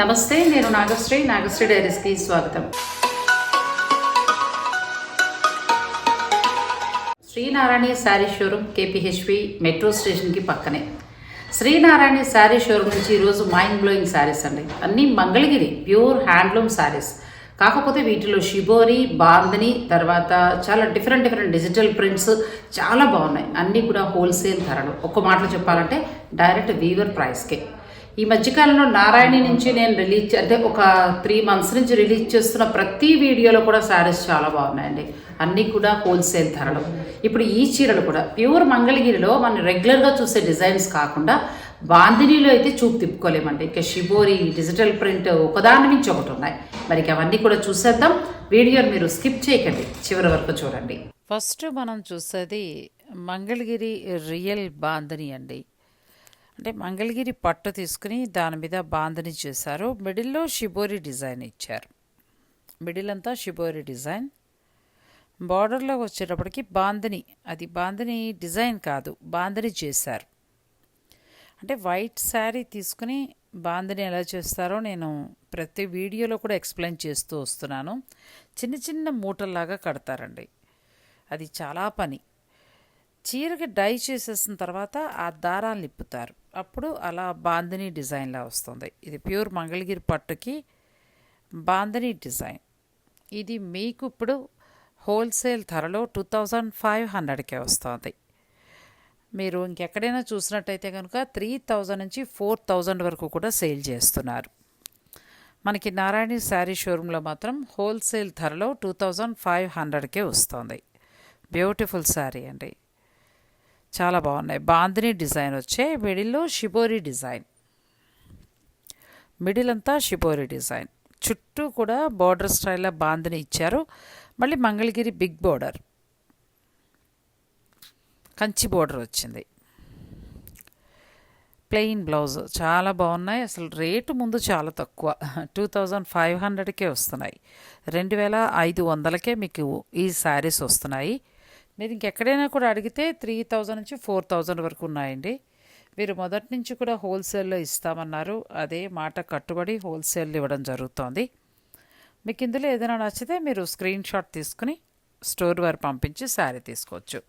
నమస్తే నేను నాగశ్రీ. నాగశ్రీ డైరీస్కి స్వాగతం. Srinarayana sari showroom KPHB metro స్టేషన్కి పక్కనే. శ్రీనారాయణ శారీ షోరూమ్ నుంచి ఈరోజు మైండ్ బ్లోయింగ్ శారీస్ అండి. అన్నీ మంగళగిరి ప్యూర్ హ్యాండ్లూమ్ శారీస్. కాకపోతే వీటిలో షిబోరి బాందని తర్వాత చాలా డిఫరెంట్ డిఫరెంట్ డిజిటల్ ప్రింట్స్ చాలా బాగున్నాయి. అన్నీ కూడా హోల్సేల్ ధరలు. ఒక్క మాటలో చెప్పాలంటే డైరెక్ట్ వీవర్ ప్రైస్కే. ఈ మధ్యకాలంలో నారాయణి నుంచి నేను రిలీజ్ అంటే ఒక త్రీ మంత్స్ నుంచి రిలీజ్ చేస్తున్న ప్రతి వీడియోలో కూడా శారీస్ చాలా బాగున్నాయండి. అన్నీ కూడా హోల్సేల్ ధరలు. ఇప్పుడు ఈ చీరలు కూడా ప్యూర్ మంగళగిరిలో మనం రెగ్యులర్గా చూసే డిజైన్స్ కాకుండా బాందినీలో అయితే చూపు తిప్పుకోలేమండి. ఇంకా షిబోరి డిజిటల్ ప్రింట్ ఒకదాని నుంచి ఒకటి ఉన్నాయి. మరి అవన్నీ కూడా చూసేద్దాం. వీడియోని మీరు స్కిప్ చేయకండి. చివరి వరకు చూడండి. ఫస్ట్ మనం చూసేది మంగళగిరి రియల్ బాందిని అండి. అంటే మంగళగిరి పట్టు తీసుకుని దాని మీద బాందని చేశారు. మిడిల్లో షిబోరి డిజైన్ ఇచ్చారు. మిడిల్ అంతా షిబోరి డిజైన్. బార్డర్లో వచ్చేటప్పటికి బాందని అది బాందని డిజైన్ కాదు బాందని చేశారు. అంటే వైట్ శారీ తీసుకుని బాందని ఎలా చేస్తారో నేను ప్రతి వీడియోలో కూడా ఎక్స్ప్లెయిన్ చేస్తూ వస్తున్నాను. చిన్న చిన్న మూటల్లాగా కడతారండి. అది చాలా పని. చీరకి డై చేసేసిన తర్వాత ఆ దారాలు నిప్పుతారు. అప్పుడు అలా బాందిని డిజైన్లా వస్తుంది. ఇది ప్యూర్ మంగళగిరి పట్టుకి బాందిని డిజైన్. ఇది మీకు ఇప్పుడు హోల్సేల్ ధరలో టూ థౌజండ్ ఫైవ్ హండ్రెడ్కే వస్తుంది. మీరు ఇంకెక్కడైనా చూసినట్టయితే కనుక త్రీ థౌజండ్ నుంచి ఫోర్ థౌజండ్ వరకు కూడా సేల్ చేస్తున్నారు. మనకి నారాయణ శారీ షోరూంలో మాత్రం హోల్సేల్ ధరలో టూ థౌజండ్ ఫైవ్ హండ్రెడ్కే వస్తుంది. బ్యూటిఫుల్ శారీ అండి. చాలా బాగున్నాయి. బాందిని డిజైన్ వచ్చే మిడిల్లో షిబోరి డిజైన్. మిడిల్ అంతా షిబోరి డిజైన్. చుట్టూ కూడా బార్డర్ స్టైల్లో బాందిని ఇచ్చారు. మళ్ళీ Mangalagiri big border. Kanchi border వచ్చింది. Plain blouse. చాలా బాగున్నాయి. అసలు రేటు ముందు చాలా తక్కువ. టూ థౌజండ్ ఫైవ్ హండ్రెడ్కే వస్తున్నాయి. రెండు వేల ఐదు వందలకే మీకు ఈ శారీస్ వస్తున్నాయి. మీరు ఇంకెక్కడైనా కూడా అడిగితే త్రీ థౌజండ్ నుంచి ఫోర్ థౌజండ్ వరకు ఉన్నాయండి. మీరు మొదటి నుంచి కూడా హోల్సేల్లో ఇస్తామన్నారు. అదే మాట కట్టుబడి హోల్సేల్ ఇవ్వడం జరుగుతోంది. మీకు ఇందులో ఏదైనా నచ్చితే మీరు స్క్రీన్ షాట్ తీసుకుని స్టోర్ వారు పంపించి శారీ తీసుకోవచ్చు.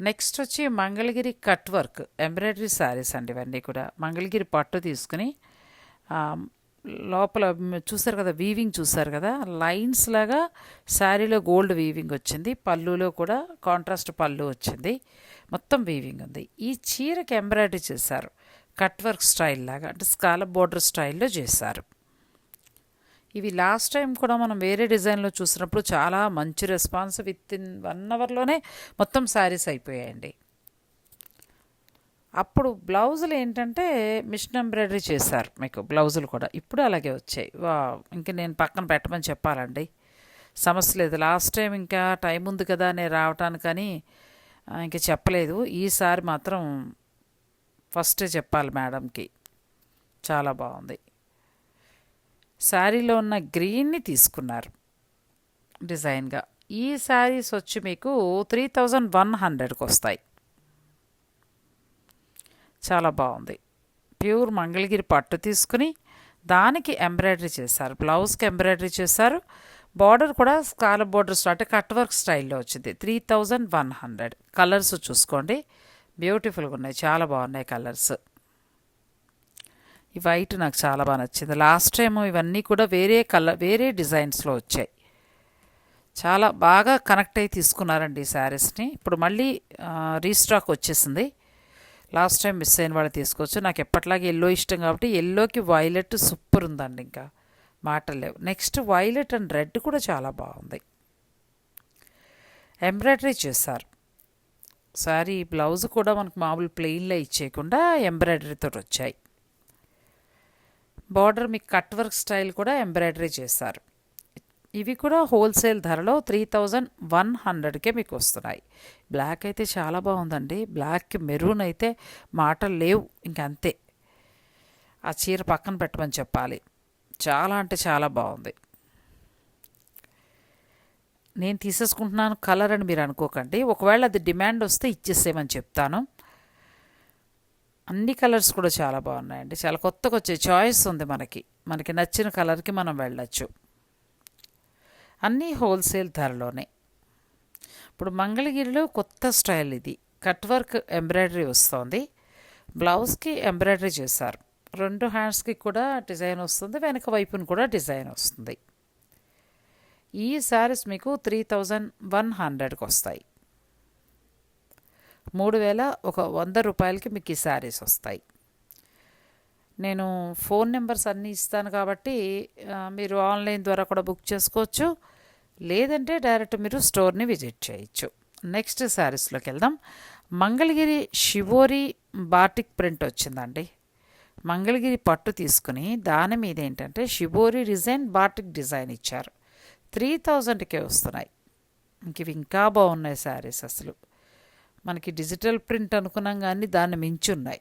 నెక్స్ట్ వచ్చి Mangalagiri cut work embroidery saris అండి ఇవన్నీ కూడా. మంగళగిరి పట్టు తీసుకుని లోపల చూసారు కదా వీవింగ్ చూసారు కదా లైన్స్ లాగా శారీలో గోల్డ్ వీవింగ్ వచ్చింది పళ్ళులో కూడా కాంట్రాస్ట్ పళ్ళు వచ్చింది మొత్తం వీవింగ్ ఉంది. ఈ చీరకి ఎంబ్రాయిడరీ చేశారు కట్ వర్క్ స్టైల్ లాగా అంటే స్కాలప్ బోర్డర్ స్టైల్లో చేశారు. ఇవి లాస్ట్ టైం కూడా మనం వేరే డిజైన్లో చూసినప్పుడు చాలా మంచి రెస్పాన్స్ విత్ ఇన్ వన్ అవర్లోనే మొత్తం శారీస్ అయిపోయాయండి. అప్పుడు బ్లౌజులు ఏంటంటే మిషన్ ఎంబ్రాయిడరీ చేశారు మీకు బ్లౌజులు కూడా. ఇప్పుడు అలాగే వచ్చాయి. వా ఇంకా నేను పక్కన పెట్టమని చెప్పాలండి. సమస్య లేదు. లాస్ట్ టైం ఇంకా టైం ఉంది కదా నేను రావటానికని ఆ, ఇంకా చెప్పలేదు. ఈసారి మాత్రం ఫస్టే చెప్పాలి మేడంకి. చాలా బాగుంది. శారీలో ఉన్న గ్రీన్ని తీసుకున్నారు డిజైన్గా. ఈ శారీస్ వచ్చి మీకు త్రీ థౌజండ్ వన్ హండ్రెడ్కి వస్తాయి. చాలా బాగుంది. ప్యూర్ మంగళగిరి పట్టు తీసుకుని దానికి ఎంబ్రాయిడరీ చేశారు. బ్లౌజ్కి ఎంబ్రాయిడరీ చేశారు. బార్డర్ కూడా స్కాలప్ బార్డర్ అంటే కట్ వర్క్ స్టైల్లో వచ్చింది. Three thousand one hundred. Colours చూసుకోండి. బ్యూటిఫుల్గా ఉన్నాయి. చాలా బాగున్నాయి కలర్స్. ఈ వైట్ నాకు చాలా బాగా నచ్చింది. లాస్ట్ టైం ఇవన్నీ కూడా వేరే కలర్ వేరే డిజైన్స్లో వచ్చాయి. చాలా బాగా కనెక్ట్ అయ్యి తీసుకున్నారండి ఈ శారీస్ని. ఇప్పుడు మళ్ళీ రీస్టాక్ వచ్చేసింది. లాస్ట్ టైం మిస్ అయిన వాళ్ళు తీసుకోవచ్చు. నాకు ఎప్పట్లాగే ఎల్లో ఇష్టం కాబట్టి ఎల్లోకి వైలెట్ సూపర్ ఉందండి ఇంకా. మాటలు లేవు. నెక్స్ట్ వైలెట్ అండ్ రెడ్ కూడా చాలా బాగుంది. ఎంబ్రాయిడరీ చేశారు. సారీ బ్లౌజ్ కూడా మనకు మామూలు ప్లెయిన్లో ఇచ్చేయకుండా ఎంబ్రాయిడరీతో వచ్చాయి. బార్డర్ మీకు కట్ వర్క్ స్టైల్ కూడా ఎంబ్రాయిడరీ చేశారు. ఇవి కూడా హోల్సేల్ ధరలో త్రీ థౌజండ్ వన్ హండ్రెడ్కే మీకు వస్తున్నాయి. బ్లాక్ అయితే చాలా బాగుందండి. బ్లాక్ మెరూన్ అయితే మాటలు లేవు. ఇంకంతే. ఆ చీర పక్కన పెట్టమని చెప్పాలి. చాలా అంటే చాలా బాగుంది. నేను తీసేసుకుంటున్నాను కలర్ అని మీరు అనుకోకండి. ఒకవేళ అది డిమాండ్ వస్తే ఇచ్చేసేయమని చెప్తాను. అన్ని కలర్స్ కూడా చాలా బాగున్నాయండి. చాలా కొత్తగా వచ్చే చాయిస్ ఉంది మనకి. మనకి నచ్చిన కలర్కి మనం వెళ్ళచ్చు. అన్నీ హోల్సేల్ ధరలోనే. ఇప్పుడు మంగళగిరిలో కొత్త స్టైల్ ఇది. కట్ వర్క్ ఎంబ్రాయిడరీ వస్తుంది. బ్లౌజ్కి ఎంబ్రాయిడరీ చేశారు. రెండు హ్యాండ్స్కి కూడా డిజైన్ వస్తుంది. వెనక వైపున కూడా డిజైన్ వస్తుంది. ఈ శారీస్ మీకు త్రీ థౌజండ్ వన్ హండ్రెడ్కి వస్తాయి. మూడు వేల ఒక వంద రూపాయలకి మీకు ఈ శారీస్ వస్తాయి. నేను ఫోన్ నెంబర్స్ అన్నీ ఇస్తాను కాబట్టి మీరు ఆన్లైన్ ద్వారా కూడా బుక్ చేసుకోవచ్చు. లేదంటే డైరెక్ట్ మీరు స్టోర్ని విజిట్ చేయొచ్చు. నెక్స్ట్ శారీస్లోకి వెళ్దాం. మంగళగిరి శివోరి బాటిక్ ప్రింట్ వచ్చిందండి. మంగళగిరి పట్టు తీసుకుని దాని మీద ఏంటంటే షిబోరి డిజైన్ బాటిక్ డిజైన్ ఇచ్చారు. త్రీ థౌజండ్కే వస్తున్నాయి. ఇంక ఇవి ఇంకా బాగున్నాయి శారీస్ అసలు. మనకి డిజిటల్ ప్రింట్ అనుకున్నాం కానీ దాన్ని మించి ఉన్నాయి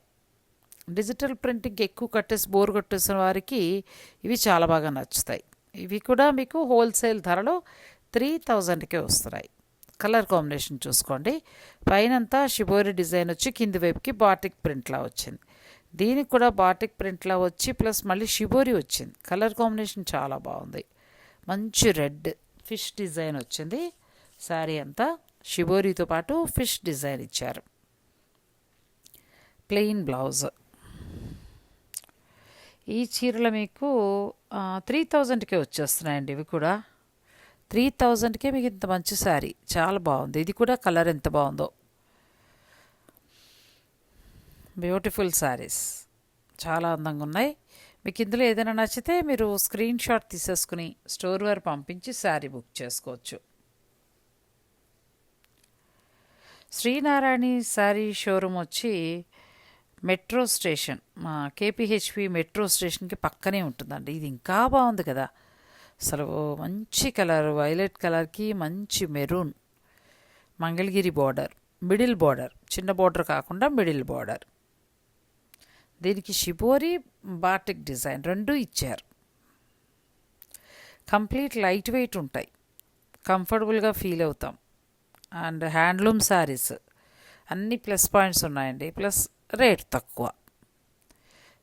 డిజిటల్ ప్రింటింగ్ ఎక్కువ కట్టేసి బోర్ కొట్టేసిన వారికి ఇవి చాలా బాగా నచ్చుతాయి. ఇవి కూడా మీకు హోల్సేల్ ధరలో త్రీ థౌజండ్కే వస్తున్నాయి. కలర్ కాంబినేషన్ చూసుకోండి. పైనంతా షిబోరి డిజైన్ వచ్చి కింది వైపుకి బాటిక్ ప్రింట్లా వచ్చింది. దీనికి కూడా బాటిక్ ప్రింట్లా వచ్చి ప్లస్ మళ్ళీ షిబోరి వచ్చింది. కలర్ కాంబినేషన్ చాలా బాగుంది. మంచి రెడ్ ఫిష్ డిజైన్ వచ్చింది. శారీ అంతా షిబోరితో పాటు ఫిష్ డిజైన్ ఇచ్చారు. Plain blouse. ఈ చీరలు మీకు త్రీ థౌజండ్కే వచ్చేస్తున్నాయండి ఇవి కూడా. త్రీ థౌజండ్కే మీకు ఇంత మంచి శారీ. చాలా బాగుంది. ఇది కూడా కలర్ ఎంత బాగుందో. బ్యూటిఫుల్ శారీస్ చాలా అందంగా ఉన్నాయి. మీకు ఇందులో ఏదైనా నచ్చితే మీరు స్క్రీన్ షాట్ తీసేసుకుని స్టోర్ వారు పంపించి శారీ బుక్ చేసుకోవచ్చు. శ్రీనారాయణి శారీ షోరూమ్ వచ్చి మెట్రో స్టేషన్. మా కేపీహెచ్పి మెట్రో స్టేషన్కి పక్కనే ఉంటుందండి. ఇది ఇంకా బాగుంది కదా. అసలు మంచి కలర్ వైలెట్ కలర్కి మంచి maroon. Mangalagiri border middle border. చిన్న బార్డర్ కాకుండా మిడిల్ బార్డర్. దీనికి షిబోరి బాటిక్ డిజైన్ రెండు ఇచ్చారు. కంప్లీట్ లైట్ వెయిట్ ఉంటాయి. కంఫర్టబుల్గా ఫీల్ అవుతాం. అండ్ హ్యాండ్లూమ్ శారీస్ అన్ని ప్లస్ పాయింట్స్ ఉన్నాయండి. ప్లస్ రేట్ తక్కువ.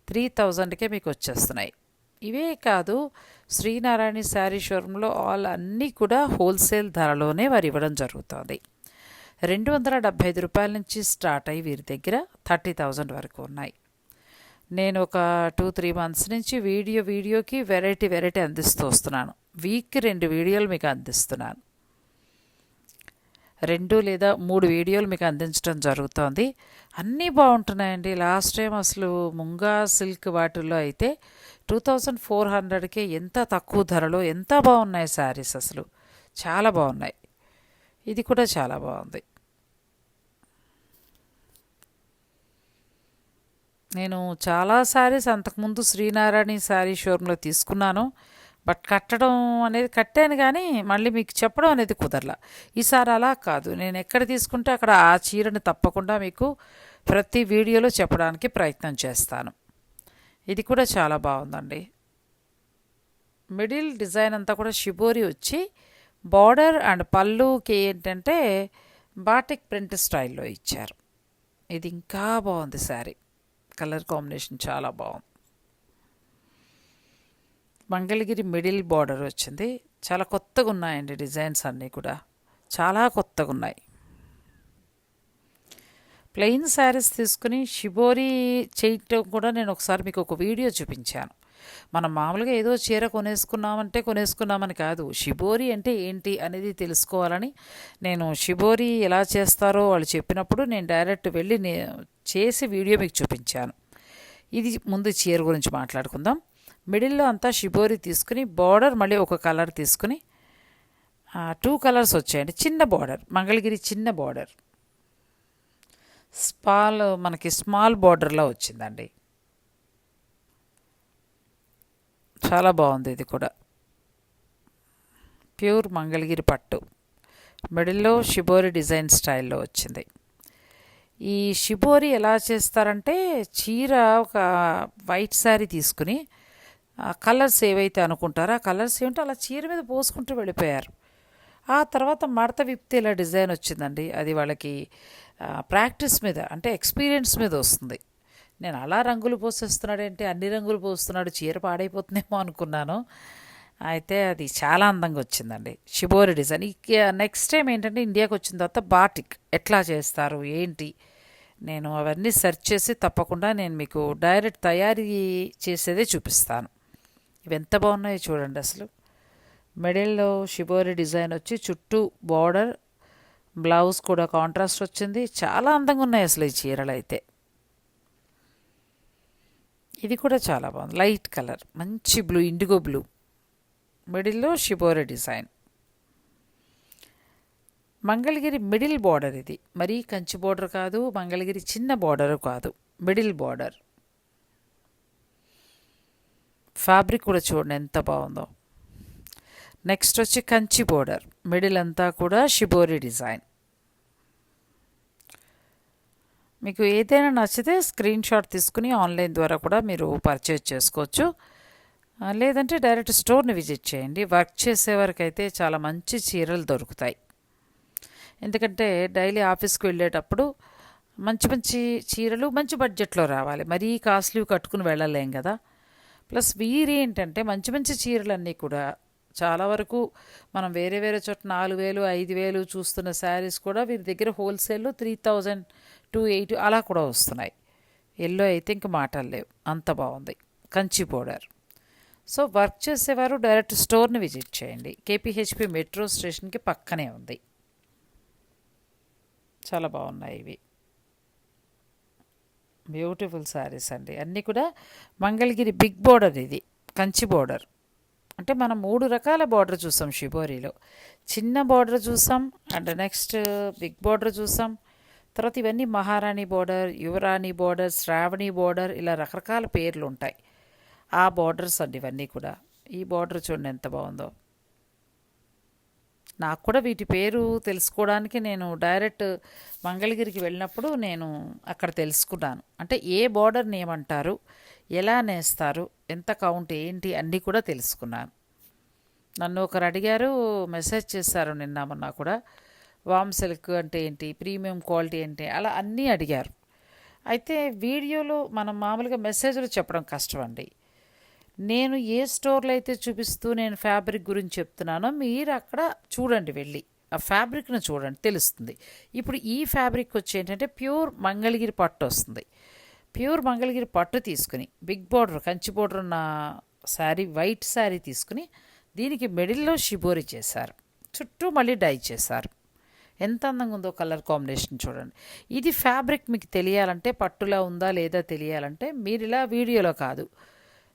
త్రీ థౌజండ్కే మీకు వచ్చేస్తున్నాయి ఇవే కాదు శ్రీనారాయణ శారీ షోరూంలో ఆల్ అన్నీ కూడా హోల్సేల్ ధరలోనే వారు ఇవ్వడం జరుగుతుంది. రెండు వందల డెబ్భై ఐదు రూపాయల నుంచి స్టార్ట్ అయ్యి వీరి దగ్గర థర్టీ థౌజండ్ వరకు ఉన్నాయి. నేను ఒక టూ త్రీ మంత్స్ నుంచి వీడియో వీడియోకి వెరైటీ వెరైటీ అందిస్తూ వస్తున్నాను. వీక్కి రెండు వీడియోలు మీకు అందిస్తున్నాను. రెండు లేదా మూడు వీడియోలు మీకు అందించడం జరుగుతోంది. అన్నీ బాగుంటున్నాయండి. లాస్ట్ టైం అసలు ముంగా సిల్క్ వాటిల్లో అయితే టూ థౌజండ్ ఫోర్ హండ్రెడ్కే ఎంత తక్కువ ధరలో ఎంత బాగున్నాయి శారీస్ అసలు. చాలా బాగున్నాయి. ఇది కూడా చాలా బాగుంది. నేను చాలా శారీస్ అంతకుముందు శ్రీనారాయణ శారీ షోరూంలో తీసుకున్నాను. బట్ కట్టడం అనేది కట్టాను కానీ మళ్ళీ మీకు చెప్పడం అనేది కుదరలా. ఈసారి అలా కాదు. నేను ఎక్కడ తీసుకుంటే అక్కడ ఆ చీరను తప్పకుండా మీకు ప్రతి వీడియోలో చెప్పడానికి ప్రయత్నం చేస్తాను. ఇది కూడా చాలా బాగుందండి. మిడిల్ డిజైన్ అంతా కూడా షిబోరి వచ్చి బార్డర్ అండ్ పళ్ళుకి ఏంటంటే బాటిక్ ప్రింట్ స్టైల్లో ఇచ్చారు. ఇది ఇంకా బాగుంది శారీ. కలర్ కాంబినేషన్ చాలా బాగుంది. మంగళగిరి మిడిల్ బార్డర్ వచ్చింది. చాలా కొత్తగా ఉన్నాయండి డిజైన్స్ అన్నీ కూడా. చాలా కొత్తగా ఉన్నాయి ప్లెయిన్ శారీస్ తీసుకుని షిబోరి చేయటం కూడా నేను ఒకసారి మీకు ఒక వీడియో చూపించాను. మనం మామూలుగా ఏదో చీర కొనేసుకున్నామంటే కొనేసుకున్నామని కాదు. షిబోరి అంటే ఏంటి అనేది తెలుసుకోవాలని నేను షిబోరి ఎలా చేస్తారో వాళ్ళు చెప్పినప్పుడు నేను డైరెక్ట్ వెళ్ళి నే చేసి వీడియో మీకు చూపించాను. ఇది ముందు చీర గురించి మాట్లాడుకుందాం. మిడిల్లో అంతా షిబోరి తీసుకుని బార్డర్ మళ్ళీ ఒక కలర్ తీసుకుని టూ కలర్స్ వచ్చాయండి. చిన్న బార్డర్ మంగళగిరి చిన్న బార్డర్. స్పాల్ మనకి స్మాల్ బార్డర్లో వచ్చిందండి. చాలా బాగుంది ఇది కూడా. ప్యూర్ మంగళగిరి పట్టు. మిడిల్లో షిబోరి డిజైన్ స్టైల్లో వచ్చింది. ఈ షిబోరి ఎలా చేస్తారంటే చీర ఒక వైట్ శారీ తీసుకుని కలర్స్ ఏవైతే అనుకుంటారో ఆ కలర్స్ ఏమిటో అలా చీర మీద పోసుకుంటూ వెళ్ళిపోయారు. ఆ తర్వాత మడత విప్తే ఇలా డిజైన్ వచ్చిందండి. అది వాళ్ళకి ప్రాక్టీస్ మీద అంటే ఎక్స్పీరియన్స్ మీద వస్తుంది. నేను అలా రంగులు పోసేస్తున్నాడేంటి అన్ని రంగులు పోస్తున్నాడు చీర పాడైపోతుందేమో అనుకున్నాను. అయితే అది చాలా అందంగా వచ్చిందండి. Shibori design. ఇక నెక్స్ట్ టైం ఏంటంటే ఇండియాకి వచ్చిన తర్వాత బాటిక్ ఎట్లా చేస్తారు ఏంటి? నేను అవన్నీ సెర్చ్ చేసి తప్పకుండా నేను మీకు డైరెక్ట్ తయారీ చేసేదే చూపిస్తాను. ఇవి ఎంత బాగున్నాయో చూడండి అసలు. మిడిల్లో షిబోరి డిజైన్ వచ్చి చుట్టూ బార్డర్ బ్లౌజ్ కూడా కాంట్రాస్ట్ వచ్చింది. చాలా అందంగా ఉన్నాయి అసలు ఈ చీరలు అయితే. ఇది కూడా చాలా బాగుంది. లైట్ కలర్ మంచి బ్లూ ఇండిగో బ్లూ. మిడిల్లో shibori design. Mangalagiri middle border ఇది. మరీ కంచి బార్డర్ కాదు మంగళగిరి చిన్న బార్డర్ కాదు. Middle border. ఫ్యాబ్రిక్ కూడా చూడండి ఎంత బాగుందో. నెక్స్ట్ వచ్చి కంచి బోర్డర్ మిడిల్ అంతా కూడా షిబోరి డిజైన్ మీకు ఏదైనా నచ్చితే స్క్రీన్ షాట్ తీసుకుని ఆన్లైన్ ద్వారా కూడా మీరు పర్చేజ్ చేసుకోవచ్చు. లేదంటే డైరెక్ట్ స్టోర్ని విజిట్ చేయండి. వర్క్ చేసే చాలా మంచి చీరలు దొరుకుతాయి. ఎందుకంటే డైలీ ఆఫీస్కి వెళ్ళేటప్పుడు మంచి మంచి చీరలు మంచి బడ్జెట్లో రావాలి. మరీ కాస్ట్లీ కట్టుకుని వెళ్ళలేం కదా. ప్లస్ వీరి ఏంటంటే మంచి మంచి చీరలన్నీ కూడా చాలా వరకు మనం వేరే వేరే చోట నాలుగు వేలు ఐదు వేలు చూస్తున్న శారీస్ కూడా వీరి దగ్గర హోల్సేల్లో త్రీ థౌజండ్ టూ ఎయిట్ అలా కూడా వస్తున్నాయి. ఎల్లో అయితే ఇంక మాటలు లేవు. అంత బాగుంది. కంచి పౌడర్ సో వర్క్ చేసేవారు డైరెక్ట్ స్టోర్ని విజిట్ చేయండి. కేపీహెచ్పి మెట్రో స్టేషన్కి పక్కనే ఉంది. చాలా బాగున్నాయి ఇవి. బ్యూటిఫుల్ శారీస్ అండి. అన్నీ కూడా మంగళగిరి బిగ్ బోర్డర్ ఇది కంచి బోర్డర్. అంటే మనం మూడు రకాల బార్డర్ చూసాం షిబోరిలో చిన్న బార్డర్ చూసాం అండ్ నెక్స్ట్ బిగ్ బార్డర్ చూసాం. తర్వాత ఇవన్నీ మహారాణి బార్డర్ యువరాణి బార్డర్ శ్రావణి బార్డర్ ఇలా రకరకాల పేర్లు ఉంటాయి. ఆ బార్డర్స్ అండి ఇవన్నీ కూడా. ఈ బార్డర్ చూడండి ఎంత బాగుందో. నాకు కూడా వీటి పేరు తెలుసుకోవడానికి నేను డైరెక్ట్ మంగళగిరికి వెళ్ళినప్పుడు నేను అక్కడ తెలుసుకున్నాను. అంటే ఏ బోర్డర్ ఏమంటారు ఎలా నేస్తారు ఎంత కౌంట్ ఏంటి అన్నీ కూడా తెలుసుకున్నాను. నన్ను ఒకరు అడిగారు మెసేజ్ చేశారు నిన్న మొన్న కూడా. వామ్ సిల్క్ అంటే ఏంటి ప్రీమియం క్వాలిటీ ఏంటి అలా అన్నీ అడిగారు. అయితే వీడియోలో మనం మామూలుగా మెసేజ్లు చెప్పడం కష్టం అండి. నేను ఏ స్టోర్లో అయితే చూపిస్తూ నేను ఫ్యాబ్రిక్ గురించి చెప్తున్నానో మీరు అక్కడ చూడండి వెళ్ళి. ఆ ఫ్యాబ్రిక్ను చూడండి తెలుస్తుంది. ఇప్పుడు ఈ ఫ్యాబ్రిక్ వచ్చి ఏంటంటే ప్యూర్ మంగళగిరి పట్టు వస్తుంది. ప్యూర్ మంగళగిరి పట్టు తీసుకుని బిగ్ బోర్డర్ కంచి బోర్డర్ ఉన్న శారీ వైట్ శారీ తీసుకుని దీనికి మిడిల్లో షిబోరి చేశారు. చుట్టూ మళ్ళీ డై చేశారు. ఎంత అందంగా ఉందో కలర్ కాంబినేషన్ చూడండి. ఇది ఫ్యాబ్రిక్ మీకు తెలియాలంటే పట్టులా ఉందా లేదా తెలియాలంటే మీరు ఇలా వీడియోలో కాదు.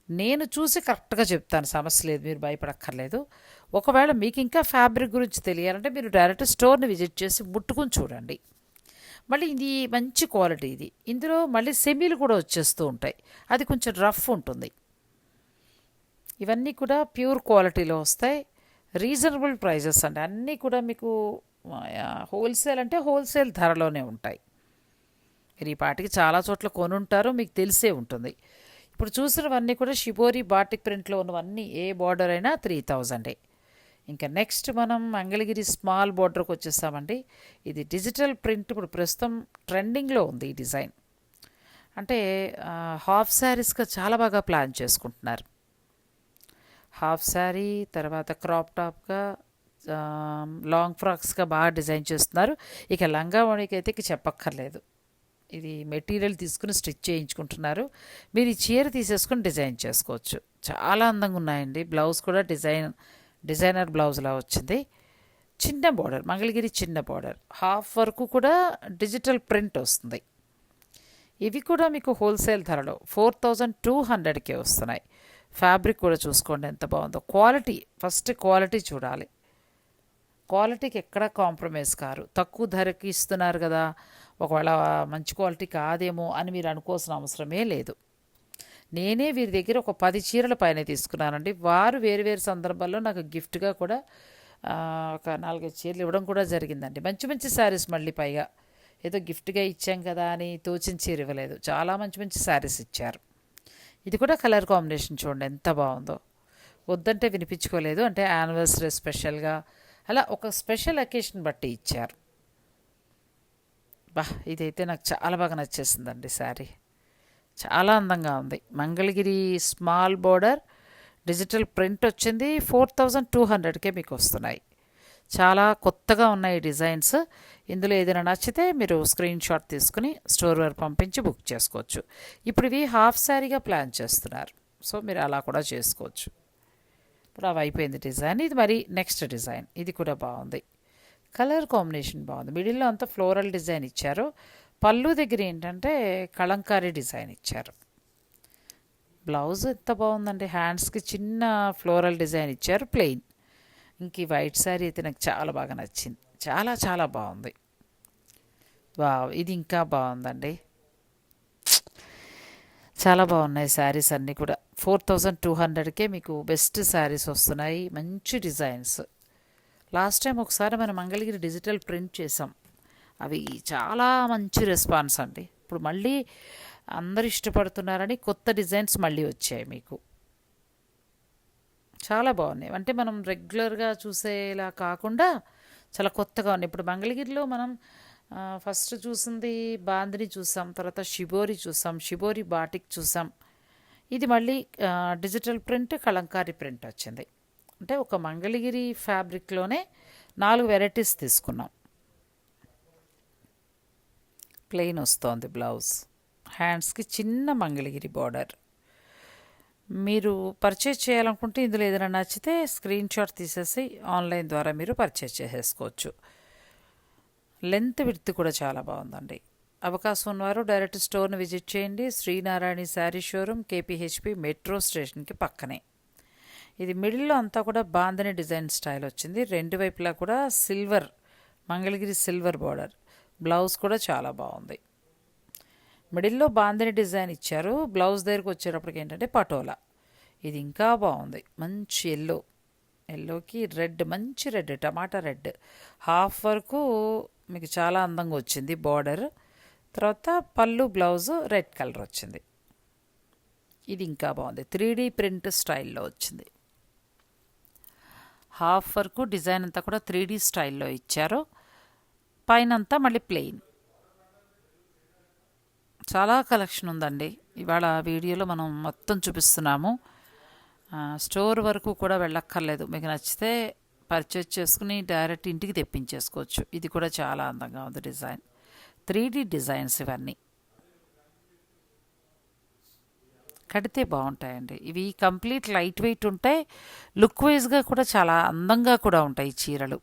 నేను చూసి కరెక్ట్గా చెప్తాను. సమస్య లేదు మీరు భయపడక్కర్లేదు. ఒకవేళ మీకు ఇంకా ఫ్యాబ్రిక్ గురించి తెలియాలంటే మీరు డైరెక్ట్ స్టోర్ని విజిట్ చేసి ముట్టుకుని చూడండి. మళ్ళీ ఇది మంచి క్వాలిటీ ఇది. ఇందులో మళ్ళీ సెమీలు కూడా వచ్చేస్తూ ఉంటాయి. అది కొంచెం రఫ్ ఉంటుంది. ఇవన్నీ కూడా ప్యూర్ క్వాలిటీలో వస్తాయి. రీజనబుల్ ప్రైజెస్ అండి. అన్నీ కూడా మీకు హోల్సేల్ అంటే హోల్సేల్ ధరలోనే ఉంటాయి. మీరు ఈ పాటికి చాలా చోట్ల కొనుంటారు మీకు తెలిసే ఉంటుంది. ఇప్పుడు చూసినవన్నీ కూడా షిబోరి బాటిక్ ప్రింట్లో ఉన్నవన్నీ ఏ బార్డర్ అయినా త్రీ థౌజండే. ఇంకా నెక్స్ట్ మనం మంగళగిరి స్మాల్ బార్డర్కి వచ్చేసామండి ఇది డిజిటల్ ప్రింట్ ఇప్పుడు ప్రస్తుతం ట్రెండింగ్లో ఉంది ఈ డిజైన్. అంటే హాఫ్ శారీస్గా చాలా బాగా ప్లాన్ చేసుకుంటున్నారు. హాఫ్ శారీ తర్వాత క్రాప్ టాప్గా లాంగ్ ఫ్రాక్స్గా బాగా డిజైన్ చేస్తున్నారు. ఇక లంగా వణికి అయితే ఇక చెప్పక్కర్లేదు. ఇది మెటీరియల్ తీసుకుని స్టిచ్ చేయించుకుంటున్నారు. మీరు ఈ చీర తీసేసుకుని డిజైన్ చేసుకోవచ్చు. చాలా అందంగా ఉన్నాయండి. బ్లౌజ్ కూడా డిజైన్ డిజైనర్ బ్లౌజ్లా వచ్చింది. చిన్న బార్డర్ మంగళగిరి చిన్న బార్డర్. హాఫ్ వరకు కూడా డిజిటల్ ప్రింట్ వస్తుంది. ఇవి కూడా మీకు హోల్సేల్ ధరలో ఫోర్ థౌజండ్ టూ హండ్రెడ్కే వస్తున్నాయి. ఫ్యాబ్రిక్ కూడా చూసుకోండి ఎంత బాగుందో. క్వాలిటీ ఫస్ట్ క్వాలిటీ చూడాలి. క్వాలిటీకి ఎక్కడ కాంప్రమైజ్ కారు. తక్కువ ధరకి ఇస్తున్నారు కదా. ఒకవేళ మంచి క్వాలిటీ కాదేమో అని మీరు అనుకోవాల్సిన అవసరమే లేదు. నేనే వీరి దగ్గర ఒక పది చీరల పైన తీసుకున్నానండి. వారు వేరు వేరు సందర్భాల్లో నాకు గిఫ్ట్గా కూడా ఒక నాలుగైదు చీరలు ఇవ్వడం కూడా జరిగిందండి. మంచి మంచి శారీస్ మళ్ళీ పైగా. ఏదో గిఫ్ట్గా ఇచ్చాం కదా అని తోచిన చీర ఇవ్వలేదు. చాలా మంచి మంచి శారీస్ ఇచ్చారు. ఇది కూడా కలర్ కాంబినేషన్ చూడండి ఎంత బాగుందో. వద్దంటే వినిపించుకోలేదు. అంటే యానివర్సరీ స్పెషల్గా అలా ఒక స్పెషల్ అకేషన్ బట్టి ఇచ్చారు. బా ఇదైతే నాకు చాలా బాగా నచ్చేసిందండి శారీ. చాలా అందంగా ఉంది. Mangalagiri small border digital print వచ్చింది ఫోర్ థౌజండ్ టూ హండ్రెడ్కే మీకు వస్తున్నాయి. చాలా కొత్తగా ఉన్నాయి డిజైన్స్. ఇందులో ఏదైనా నచ్చితే మీరు స్క్రీన్ షాట్ తీసుకుని స్టోర్ వారు పంపించి బుక్ చేసుకోవచ్చు. ఇప్పుడు ఇవి హాఫ్ శారీగా ప్లాన్ చేస్తున్నారు. సో మీరు అలా కూడా చేసుకోవచ్చు. ఇప్పుడు అవి అయిపోయింది డిజైన్. ఇది మరి నెక్స్ట్ డిజైన్. ఇది కూడా బాగుంది. కలర్ కాంబినేషన్ బాగుంది. మిడిల్లో అంతా ఫ్లోరల్ డిజైన్ ఇచ్చారు. పళ్ళు దగ్గర ఏంటంటే కలంకారీ డిజైన్ ఇచ్చారు. బ్లౌజ్ ఎంత బాగుందండి. హ్యాండ్స్కి చిన్న ఫ్లోరల్ డిజైన్ ఇచ్చారు. ప్లెయిన్. ఇంక ఈ వైట్ శారీ అయితే నాకు చాలా బాగా నచ్చింది. చాలా చాలా బాగుంది. వా ఇది ఇంకా బాగుందండి. చాలా బాగున్నాయి శారీస్ అన్నీ కూడా. ఫోర్ థౌజండ్ టూ హండ్రెడ్కే మీకు బెస్ట్ శారీస్ వస్తున్నాయి. మంచి డిజైన్స్. లాస్ట్ టైం ఒకసారి మనం మంగళగిరి డిజిటల్ ప్రింట్ చేసాం అవి చాలా మంచి రెస్పాన్స్ అండి. ఇప్పుడు మళ్ళీ అందరు ఇష్టపడుతున్నారని కొత్త డిజైన్స్ మళ్ళీ వచ్చాయి మీకు. చాలా బాగున్నాయి. అంటే మనం రెగ్యులర్గా చూసేలా కాకుండా చాలా కొత్తగా ఉన్నాయి. ఇప్పుడు మంగళగిరిలో మనం ఫస్ట్ చూసింది బాందిని చూసాం తర్వాత షిబోరి చూసాం షిబోరి బాటిక్ చూసాం. ఇది మళ్ళీ డిజిటల్ ప్రింట్ కలంకారీ ప్రింట్ వచ్చింది. అంటే ఒక మంగళగిరి ఫ్యాబ్రిక్లోనే నాలుగు వెరైటీస్ తీసుకున్నాం. ప్లెయిన్ వస్తోంది బ్లౌజ్. హ్యాండ్స్కి చిన్న మంగళగిరి బార్డర్. మీరు పర్చేజ్ చేయాలనుకుంటే ఇందులో ఏదైనా నచ్చితే స్క్రీన్ షాట్ తీసేసి ఆన్లైన్ ద్వారా మీరు పర్చేజ్ చేసేసుకోవచ్చు. లెంత్ విడ్త్ కూడా చాలా బాగుందండి. అవకాశం ఉన్నవారు డైరెక్ట్ స్టోర్ని విజిట్ చేయండి. Srinarayana sari showroom KPHB metro స్టేషన్కి పక్కనే. ఇది మిడిల్లో అంతా కూడా బాందని డిజైన్ స్టైల్ వచ్చింది. రెండు వైపులా కూడా silver Mangalagiri silver border. Blouse కూడా చాలా బాగుంది. మిడిల్లో బాందని డిజైన్ ఇచ్చారు. బ్లౌజ్ దగ్గరకు వచ్చేటప్పటికి ఏంటంటే పటోలా. ఇది ఇంకా బాగుంది. మంచి ఎల్లో. ఎల్లోకి రెడ్ మంచి రెడ్ టమాటా రెడ్. హాఫ్ వరకు మీకు చాలా అందంగా వచ్చింది బార్డర్. తర్వాత పళ్ళు బ్లౌజు రెడ్ కలర్ వచ్చింది. ఇది ఇంకా బాగుంది. త్రీ డీ ప్రింట్ స్టైల్లో వచ్చింది. హాఫ్ వరకు డిజైన్ అంతా కూడా త్రీ డీ స్టైల్లో ఇచ్చారు. పైన అంతా మళ్ళీ ప్లెయిన్. చాలా కలెక్షన్ ఉందండి. ఇవాళ వీడియోలో మనం మొత్తం చూపిస్తున్నాము. స్టోర్ వరకు కూడా వెళ్ళక్కర్లేదు. మీకు నచ్చితే పర్చేజ్ చేసుకుని డైరెక్ట్ ఇంటికి తెప్పించేసుకోవచ్చు. ఇది కూడా చాలా అందంగా ఉంది డిజైన్. త్రీ డిజైన్స్ ఇవన్నీ. కడితే బాగుంటాయండి. ఇవి కంప్లీట్ లైట్ వెయిట్ ఉంటాయి లుక్ వైజ్గా కూడా చాలా అందంగా కూడా ఉంటాయి చీరలు.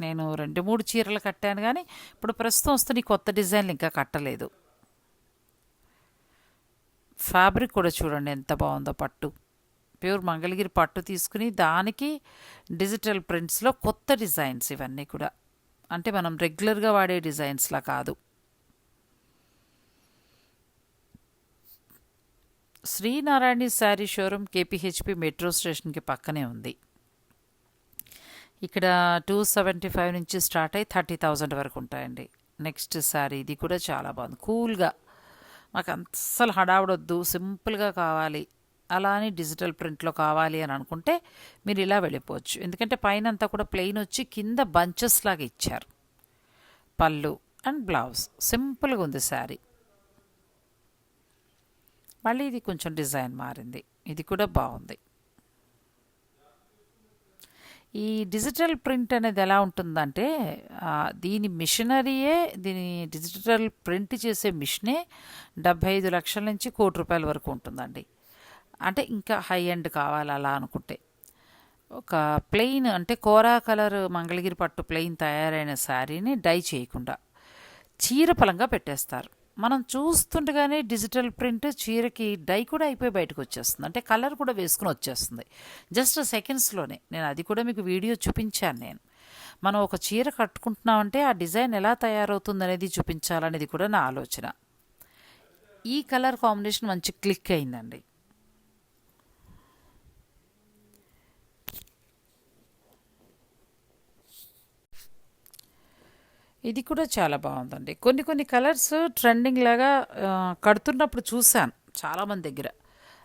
నేను రెండు మూడు చీరలు కట్టాను కానీ ఇప్పుడు ప్రస్తుతం వస్తున్న కొత్త డిజైన్లు ఇంకా కట్టలేదు. ఫ్యాబ్రిక్ కూడా చూడండి ఎంత బాగుందో పట్టు. ప్యూర్ మంగళగిరి పట్టు తీసుకుని దానికి డిజిటల్ ప్రింట్స్లో కొత్త డిజైన్స్ ఇవన్నీ కూడా. అంటే మనం రెగ్యులర్గా వాడే డిజైన్స్లా కాదు. Srinarayana sari showroom KPHB metro స్టేషన్కి పక్కనే ఉంది. ఇక్కడ టూ సెవెంటీ ఫైవ్ నుంచి స్టార్ట్ అయ్యి థర్టీ థౌజండ్ వరకు ఉంటాయండి. నెక్స్ట్ శారీ ఇది కూడా చాలా బాగుంది. కూల్గా. మాకు అస్సలు హడావుడొద్దు. సింపుల్గా కావాలి. అలా అని డిజిటల్ ప్రింట్లో కావాలి అని అనుకుంటే మీరు ఇలా వెళ్ళిపోవచ్చు. ఎందుకంటే పైన అంతా కూడా ప్లెయిన్ వచ్చి కింద బంచెస్ లాగా ఇచ్చారు. పళ్ళు అండ్ బ్లౌజ్. సింపుల్గా ఉంది శారీ. మళ్ళీ ఇది కొంచెం డిజైన్ మారింది. ఇది కూడా బాగుంది. ఈ డిజిటల్ ప్రింట్ అనేది ఎలా ఉంటుందంటే దీని మిషనరీయే దీని డిజిటల్ ప్రింట్ చేసే మిషనే డెబ్భై ఐదు లక్షల నుంచి కోటి రూపాయల వరకు ఉంటుందండి. అంటే ఇంకా హై ఎండ్ కావాలి అలా అనుకుంటే. ఒక ప్లెయిన్ అంటే కోరా కలర్ మంగళగిరి పట్టు ప్లెయిన్ తయారైన శారీని డై చేయకుండా చీర పలంగా పెట్టేస్తారు. మనం చూస్తుండగానే డిజిటల్ ప్రింట్ చీరకి డై కూడా అయిపోయి బయటకు వచ్చేస్తుంది. అంటే కలర్ కూడా వేసుకుని వచ్చేస్తుంది. జస్ట్ సెకండ్స్లోనే. నేను అది కూడా మీకు వీడియో చూపించాను నేను. మనం ఒక చీర కట్టుకుంటున్నామంటే ఆ డిజైన్ ఎలా తయారవుతుంది అనేది చూపించాలనేది కూడా నా ఆలోచన. ఈ కలర్ కాంబినేషన్ మంచి క్లిక్ అయిందండి. ఇది కూడా చాలా బాగుందండి. కొన్ని కొన్ని కలర్స్ ట్రెండింగ్ లాగా కడుతున్నప్పుడు చూశాను చాలామంది దగ్గర.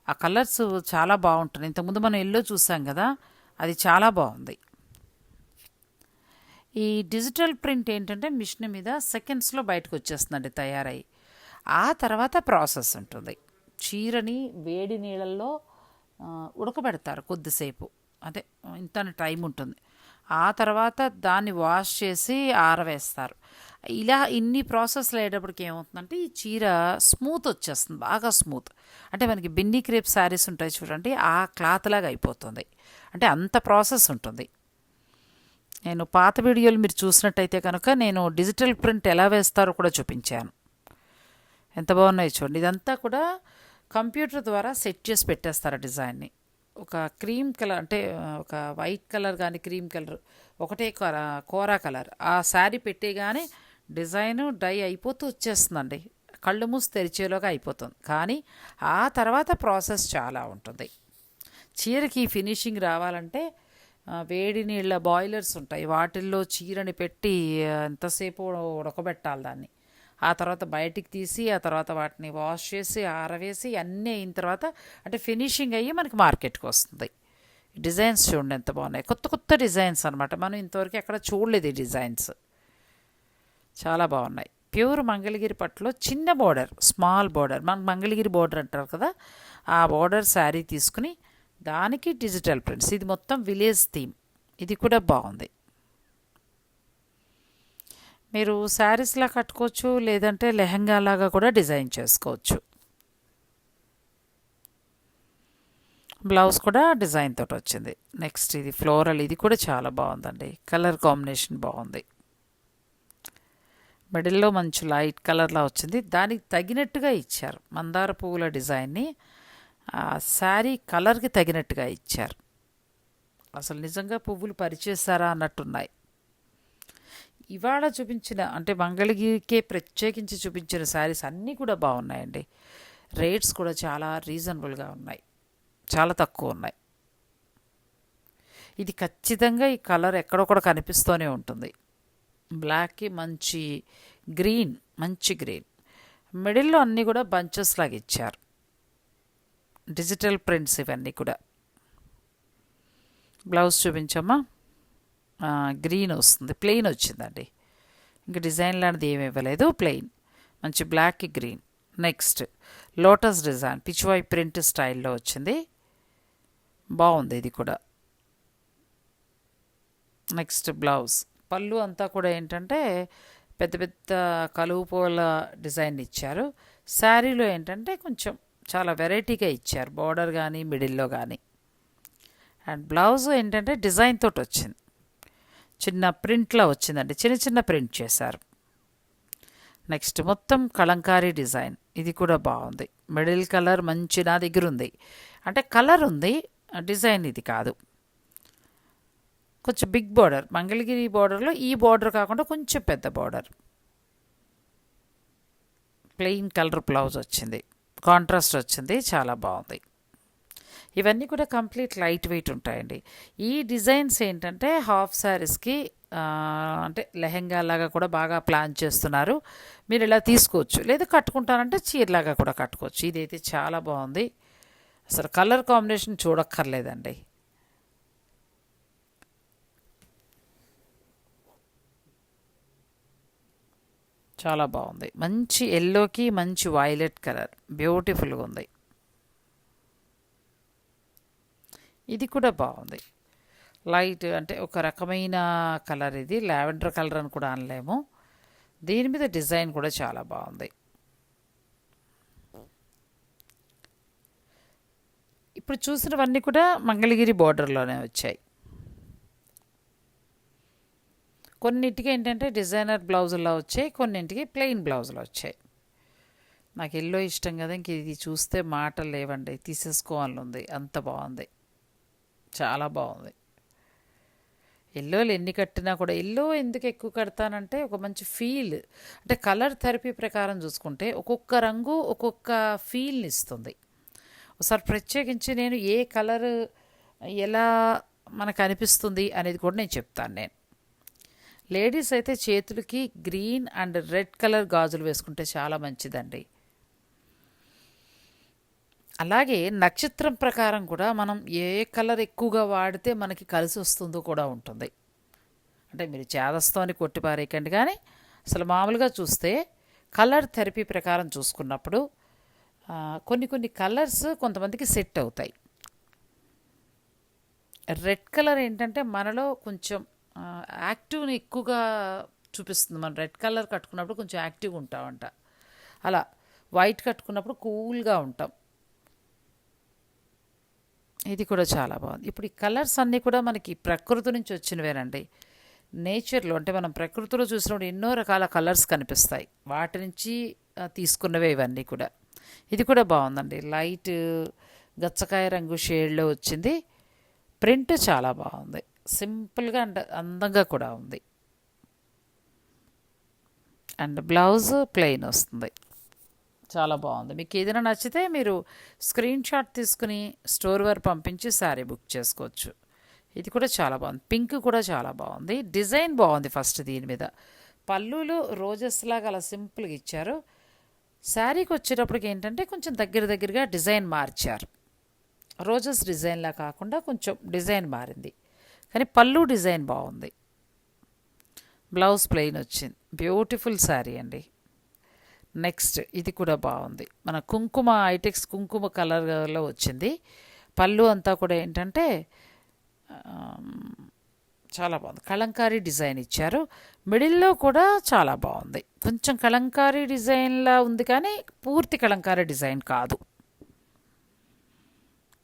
ఆ కలర్స్ చాలా బాగుంటుంది ఇంతకుముందు మనం ఎల్లో చూసాం కదా అది చాలా బాగుంది. ఈ డిజిటల్ ప్రింట్ ఏంటంటే మిషన్ మీద సెకండ్స్లో బయటకు వచ్చేస్తుందండి తయారై. ఆ తర్వాత ప్రాసెస్ ఉంటుంది. చీరని వేడి నీళ్ళల్లో ఉడకబెడతారు కొద్దిసేపు. అదే ఇంత టైం ఉంటుంది. ఆ తర్వాత దాన్ని వాష్ చేసి ఆరవేస్తారు. ఇలా ఇన్ని ప్రాసెస్లు అయ్యేటప్పటికి ఏమవుతుందంటే ఈ చీర స్మూత్ వచ్చేస్తుంది బాగా స్మూత్. అంటే మనకి బిన్నీ క్రేప్ శారీస్ ఉంటాయి చూడండి ఆ క్లాత్ లాగా అయిపోతుంది. అంటే అంత ప్రాసెస్ ఉంటుంది. నేను పాత వీడియోలు మీరు చూసినట్టయితే కనుక నేను డిజిటల్ ప్రింట్ ఎలా వేస్తారో కూడా చూపించాను. ఎంత బాగున్నాయి చూడండి. ఇదంతా కూడా కంప్యూటర్ ద్వారా సెట్ చేసి పెట్టేస్తారు ఆ డిజైన్ని. ఒక క్రీమ్ కలర్ అంటే ఒక వైట్ కలర్ కానీ క్రీమ్ కలర్ ఒకటే కోరా కలర్. ఆ శారీ పెట్టేగానే డిజైన్ డై అయిపోతూ వచ్చేస్తుందండి. కళ్ళు మూసి తెరిచేలోగా అయిపోతుంది. కానీ ఆ తర్వాత ప్రాసెస్ చాలా ఉంటుంది. చీరకి ఫినిషింగ్ రావాలంటే వేడి నీళ్ళ బాయిలర్స్ ఉంటాయి. వాటిల్లో చీరని పెట్టి ఎంతసేపు ఉడకబెట్టాలి దాన్ని. ఆ తర్వాత బయటికి తీసి ఆ తర్వాత వాటిని వాష్ చేసి ఆరవేసి అన్నీ అయిన తర్వాత అంటే ఫినిషింగ్ అయ్యి మనకి మార్కెట్కి వస్తుంది. డిజైన్స్ చూడండి ఎంత బాగున్నాయి. కొత్త కొత్త డిజైన్స్ అనమాట మనం ఇంతవరకు ఎక్కడ చూడలేదు ఈ డిజైన్స్. చాలా బాగున్నాయి. ప్యూర్ మంగళగిరి పట్టులో చిన్న బోర్డర్ స్మాల్ బోర్డర్. మనకు మంగళగిరి బోర్డర్ అంటారు కదా ఆ బోర్డర్ శారీ తీసుకుని దానికి డిజిటల్ ప్రింట్స్. ఇది మొత్తం విలేజ్ థీమ్. ఇది కూడా బాగుంది. మీరు శారీస్లా కట్టుకోవచ్చు లేదంటే లెహంగా లాగా కూడా డిజైన్ చేసుకోవచ్చు. బ్లౌజ్ కూడా డిజైన్ తోటి వచ్చింది. నెక్స్ట్ ఇది ఫ్లోరల్ ఇది కూడా చాలా బాగుందండి. కలర్ కాంబినేషన్ బాగుంది. మిడిల్లో మంచి లైట్ కలర్లా వచ్చింది. దానికి తగినట్టుగా ఇచ్చారు. మందార పువ్వుల డిజైన్ని ఆ శారీ కలర్కి తగినట్టుగా ఇచ్చారు. అసలు నిజంగా పువ్వులు పరిచేస్తారా అన్నట్టున్నాయి. ఇవాళ చూపించిన అంటే మంగళగిరికే ప్రత్యేకించి చూపించిన శారీస్ అన్నీ కూడా బాగున్నాయండి. రేట్స్ కూడా చాలా రీజనబుల్గా ఉన్నాయి. చాలా తక్కువ ఉన్నాయి. ఇది ఖచ్చితంగా ఈ కలర్ ఎక్కడొక్కడ కనిపిస్తూనే ఉంటుంది. బ్లాక్కి మంచి గ్రీన్ మంచి గ్రీన్. మిడిల్లో అన్నీ కూడా బంచెస్ లాగా ఇచ్చారు. డిజిటల్ ప్రింట్స్ ఇవన్నీ కూడా. బ్లౌజ్ చూపించమ్మా. గ్రీన్ వస్తుంది. ప్లెయిన్ వచ్చిందండి. ఇంకా డిజైన్ లాంటిది ఏమి ఇవ్వలేదు. ప్లెయిన్ మంచి black green next lotus design pichwai print స్టైల్లో వచ్చింది. బాగుంది ఇది కూడా. నెక్స్ట్ బ్లౌజ్ పళ్ళు అంతా కూడా ఏంటంటే పెద్ద పెద్ద కలువు పూల డిజైన్ ఇచ్చారు. శారీలో ఏంటంటే కొంచెం చాలా వెరైటీగా ఇచ్చారు. బార్డర్ కానీ మిడిల్లో కానీ అండ్ బ్లౌజ్ ఏంటంటే డిజైన్ తోటి వచ్చింది. చిన్న ప్రింట్లో వచ్చిందండి. చిన్న చిన్న ప్రింట్ చేశారు. నెక్స్ట్ మొత్తం కలంకారీ డిజైన్. ఇది కూడా బాగుంది. మిడిల్ కలర్ మంచి నా దగ్గర ఉంది. అంటే కలర్ ఉంది డిజైన్ ఇది కాదు. కొంచెం బిగ్ బార్డర్. మంగళగిరి బార్డర్లో ఈ బార్డర్ కాకుండా కొంచెం పెద్ద బార్డర్. ప్లెయిన్ కలర్ బ్లౌజ్ వచ్చింది. కాంట్రాస్ట్ వచ్చింది. చాలా బాగుంది. ఇవన్నీ కూడా కంప్లీట్ లైట్ వెయిట్ ఉంటాయండి. ఈ డిజైన్స్ ఏంటంటే హాఫ్ శారీస్కి అంటే లెహెంగా లాగా కూడా బాగా ప్లాన్ చేస్తున్నారు. మీరు ఇలా తీసుకోవచ్చు. లేదా కట్టుకుంటానంటే చీరలాగా కూడా కట్టుకోవచ్చు. ఇదైతే చాలా బాగుంది. అసలు కలర్ కాంబినేషన్ చూడక్కర్లేదండి. చాలా బాగుంది. మంచి ఎల్లోకి మంచి వైలెట్ కలర్. బ్యూటిఫుల్గా ఉంది. ఇది కూడా బాగుంది. లైట్ అంటే ఒక రకమైన కలర్ ఇది లావెండర్ కలర్ అని కూడా అనలేము. దీని మీద డిజైన్ కూడా చాలా బాగుంది. ఇప్పుడు చూసినవన్నీ కూడా మంగళగిరి బార్డర్లోనే వచ్చాయి. కొన్నింటికి ఏంటంటే డిజైనర్ బ్లౌజుల్లో వచ్చాయి కొన్నింటికి ప్లెయిన్ బ్లౌజులు వచ్చాయి. నాకు ఎల్లో ఇష్టం కదా ఇంక ఇది చూస్తే మాటలు లేవండి తీసేసుకోవాలని ఉంది అంత బాగుంది. చాలా బాగుంది. ఎల్లోలు ఎన్ని కట్టినా కూడా ఎల్లో ఎందుకు ఎక్కువ కడతానంటే ఒక మంచి ఫీల్. అంటే కలర్ థెరపీ ప్రకారం చూసుకుంటే ఒక్కొక్క రంగు ఒక్కొక్క ఫీల్ని ఇస్తుంది. ఒకసారి ప్రత్యేకించి నేను ఏ కలర్ ఎలా మనకు అనిపిస్తుంది అనేది కూడా నేను చెప్తాను నేను. లేడీస్ అయితే చేతులకి గ్రీన్ అండ్ రెడ్ కలర్ గాజులు వేసుకుంటే చాలా మంచిదండి. అలాగే నక్షత్రం ప్రకారం కూడా మనం ఏ కలర్ ఎక్కువగా వాడితే మనకి కలిసి వస్తుందో కూడా ఉంటుంది. అంటే మీరు చేదస్తోని కొట్టిపారేయకండి కానీ అసలు మామూలుగా చూస్తే కలర్ థెరపీ ప్రకారం చూసుకున్నప్పుడు కొన్ని కొన్ని కలర్స్ కొంతమందికి సెట్ అవుతాయి. రెడ్ కలర్ ఏంటంటే మనలో కొంచెం యాక్టివ్ని ఎక్కువగా చూపిస్తుంది. మనం రెడ్ కలర్ కట్టుకున్నప్పుడు కొంచెం యాక్టివ్గా ఉంటామంట. అలా వైట్ కట్టుకున్నప్పుడు కూల్గా ఉంటాం. ఇది కూడా చాలా బాగుంది. ఇప్పుడు ఈ కలర్స్ అన్నీ కూడా మనకి ప్రకృతి నుంచి వచ్చినవేనండి. నేచర్లో అంటే మనం ప్రకృతిలో చూసినప్పుడు ఎన్నో రకాల కలర్స్ కనిపిస్తాయి. వాటి నుంచి తీసుకున్నవే ఇవన్నీ కూడా. ఇది కూడా బాగుందండి. లైట్ గచ్చకాయ రంగు షేడ్లో వచ్చింది. ప్రింట్ చాలా బాగుంది. సింపుల్గా అండ్ అందంగా కూడా ఉంది. అండ్ బ్లౌజ్ ప్లెయిన్ వస్తుంది. చాలా బాగుంది. మీకు ఏదైనా నచ్చితే మీరు స్క్రీన్ షాట్ తీసుకుని స్టోర్ వారు పంపించి శారీ బుక్ చేసుకోవచ్చు. ఇది కూడా చాలా బాగుంది. పింక్ కూడా చాలా బాగుంది. డిజైన్ బాగుంది ఫస్ట్ దీని మీద. పళ్ళులు రోజెస్ లాగా అలా సింపుల్గా ఇచ్చారు. శారీకి వచ్చేటప్పటికి ఏంటంటే కొంచెం దగ్గర దగ్గరగా డిజైన్ మార్చారు. రోజెస్ డిజైన్లా కాకుండా కొంచెం డిజైన్ మారింది. కానీ పళ్ళు డిజైన్ బాగుంది. బ్లౌజ్ ప్లెయిన్ వచ్చింది. బ్యూటిఫుల్ శారీ అండి. నెక్స్ట్ ఇది కూడా బాగుంది. మన కుంకుమ ఐటెక్స్ కుంకుమ కలర్లో వచ్చింది. పళ్ళు అంతా కూడా ఏంటంటే చాలా బాగుంది. కలంకారీ డిజైన్ ఇచ్చారు. మిడిల్లో కూడా చాలా బాగుంది. కొంచెం కలంకారీ డిజైన్లా ఉంది కానీ పూర్తి కలంకారీ డిజైన్ కాదు.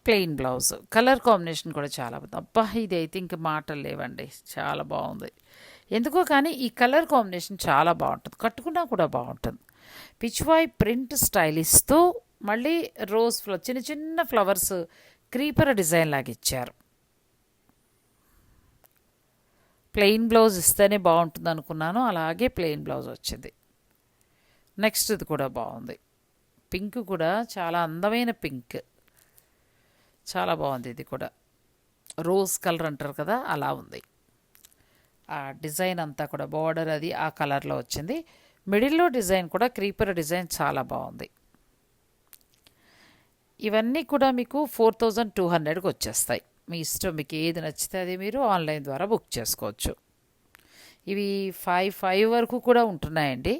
Plain blouse. కలర్ కాంబినేషన్ కూడా చాలా బాగుంది. అబ్బా ఇది అయితే ఇంక మాటలు లేవండి. చాలా బాగుంది. ఎందుకో కానీ ఈ కలర్ కాంబినేషన్ చాలా బాగుంటుంది. కట్టుకున్నా కూడా బాగుంటుంది. పిచ్వాయ్ ప్రింట్ స్టైల్ ఇస్తూ మళ్ళీ రోజ్ ఫ్లవర్ చిన్న చిన్న ఫ్లవర్స్ క్రీపర్ డిజైన్ లాగా ఇచ్చారు. ప్లెయిన్ బ్లౌజ్ ఇస్తేనే బాగుంటుంది అనుకున్నాను అలాగే ప్లెయిన్ బ్లౌజ్ వచ్చింది. నెక్స్ట్ ఇది కూడా బాగుంది. పింక్ కూడా చాలా అందమైన పింక్. చాలా బాగుంది ఇది కూడా. రోజ్ కలర్ అంటారు కదా అలా ఉంది. ఆ డిజైన్ అంతా కూడా బార్డర్ అది ఆ కలర్లో వచ్చింది. మిడిల్లో డిజైన్ కూడా క్రీపర్ డిజైన్ చాలా బాగుంది. ఇవన్నీ కూడా మీకు ఫోర్ థౌజండ్ టూ హండ్రెడ్కి వచ్చేస్తాయి. మీ ఇష్టం మీకు ఏది నచ్చితే అది మీరు ఆన్లైన్ ద్వారా బుక్ చేసుకోవచ్చు. ఇవి ఫైవ్ ఫైవ్ వరకు కూడా ఉంటున్నాయండి.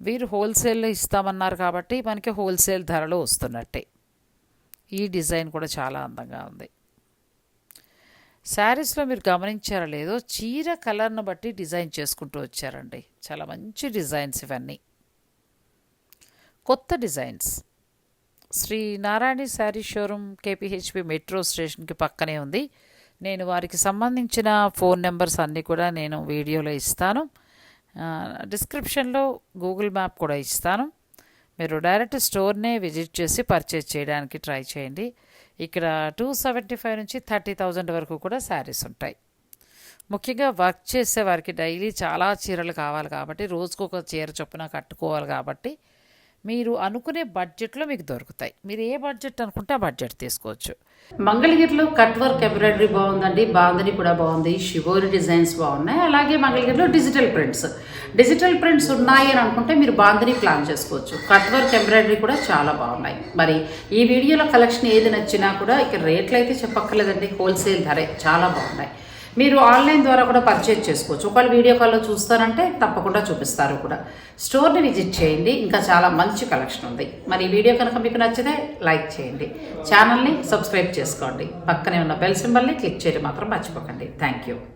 వీరు హోల్సేల్లో ఇస్తామన్నారు కాబట్టి మనకి హోల్సేల్ ధరలో వస్తున్నట్టే. ఈ డిజైన్ కూడా చాలా అందంగా ఉంది. శారీస్లో మీరు గమనించారో లేదో చీర కలర్ను బట్టి డిజైన్ చేసుకుంటూ వచ్చారండి. చాలా మంచి డిజైన్స్ ఇవన్నీ. కొత్త designs. Sri Narayani sari showroom KPHB metro స్టేషన్కి పక్కనే ఉంది. నేను వారికి సంబంధించిన ఫోన్ నెంబర్స్ అన్నీ కూడా నేను వీడియోలో ఇస్తాను. డిస్క్రిప్షన్లో గూగుల్ మ్యాప్ కూడా ఇస్తాను. మీరు డైరెక్ట్ స్టోర్నే విజిట్ చేసి పర్చేజ్ చేయడానికి ట్రై చేయండి. ఇక్కడ టూ సెవెంటీ ఫైవ్ నుంచి థర్టీ థౌజండ్ వరకు కూడా శారీస్ ఉంటాయి. ముఖ్యంగా వర్క్ చేసే వారికి డైలీ చాలా చీరలు కావాలి కాబట్టి రోజుకు ఒక చీర చొప్పున కట్టుకోవాలి కాబట్టి మీరు అనుకునే బడ్జెట్లో మీకు దొరుకుతాయి. మీరు ఏ బడ్జెట్ అనుకుంటే ఆ బడ్జెట్ తీసుకోవచ్చు. మంగళగిరిలో కట్ వర్క్ ఎంబ్రాయిడరీ బాగుందండి. బాందని కూడా బాగుంది. షివోరి డిజైన్స్ బాగున్నాయి. అలాగే మంగళగిరిలో డిజిటల్ ప్రింట్స్. డిజిటల్ ప్రింట్స్ ఉన్నాయి అని అనుకుంటే మీరు బాందని ప్లాన్ చేసుకోవచ్చు. కట్ వర్క్ ఎంబ్రాయిడరీ కూడా చాలా బాగున్నాయి. మరి ఈ వీడియోలో కలెక్షన్ ఏది నచ్చినా కూడా ఇక్కడ రేట్లు అయితే చెప్పక్కర్లేదండి. హోల్సేల్ ధరే. చాలా బాగున్నాయి. మీరు ఆన్లైన్ ద్వారా కూడా పర్చేజ్ చేసుకోవచ్చు. ఒకవేళ వీడియో కాల్లో చూస్తారంటే తప్పకుండా చూపిస్తారు కూడా. స్టోర్ని విజిట్ చేయండి. ఇంకా చాలా మంచి కలెక్షన్ ఉంది. మరి ఈ వీడియో కనుక మీకు నచ్చితే లైక్ చేయండి. ఛానల్ని సబ్స్క్రైబ్ చేసుకోండి. పక్కనే ఉన్న బెల్ సింబల్ని క్లిక్ చేయడం మాత్రం మర్చిపోకండి. Thank you.